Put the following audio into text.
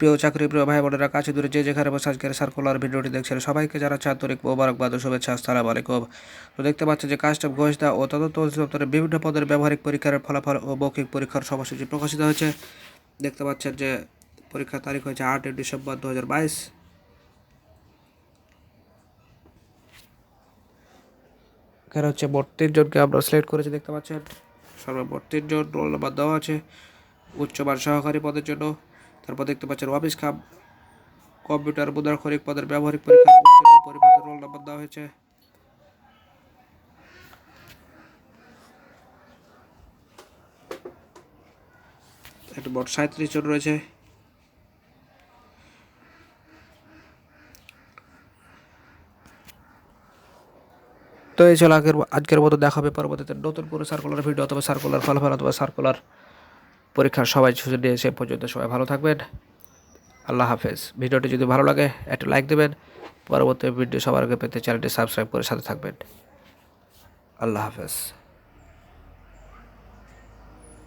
প্রিয় চাকরি প্রিয় ভাই বোনেরা, কাছে দূরে যে যেখানে বসে আজকের সার্কুলার ভিডিওটি দেখছেন সবাইকে যারা আন্তরিক মোবারকবাদ ও শুভেচ্ছা, আসসালামু আলাইকুম। তো দেখতে পাচ্ছেন যে কাস্টম ঘোষদা ও তদন্ত অধিদপ্তরের বিভিন্ন পদের ব্যবহারিক পরীক্ষার ফলাফল ও মৌখিক পরীক্ষার সময়সূচি প্রকাশিত হয়েছে। দেখতে পাচ্ছেন যে পরীক্ষার তারিখ হয়েছে আটই ডিসেম্বর দু হাজার বাইশ। এখানে হচ্ছে মোট জনকে আমরা সিলেক্ট করেছি, দেখতে পাচ্ছেন। সর্বমোট তিনজন রোল নাম্বার দেওয়া আছে, উচ্চমান সহকারী পদের জন্য। তারপর দেখতে পাচ্ছেন অফিস কাম কম্পিউটার মুদ্রাক্ষরিক পদের ব্যবহারিক পরীক্ষা জন্য রোল নাম্বার দেওয়া হয়েছে। সাঁত্রিশ জন রয়েছে। তো এই ছিল আগের আজকের মতো দেখা হবে পরবর্তীতে নতুন কোনো সার্কুলার ভিডিও অথবা সার্কুলার ফলাফল অথবা সার্কুলার পরীক্ষার সবাই নিয়ে সে পর্যন্ত সবাই ভালো থাকবেন। আল্লাহ হাফেজ। ভিডিওটি যদি ভালো লাগে, একটা লাইক দেবেন। পরবর্তী ভিডিও সবার আগে পেতে চ্যানেলটি সাবস্ক্রাইব করে সাথে থাকবেন। আল্লাহ হাফেজ।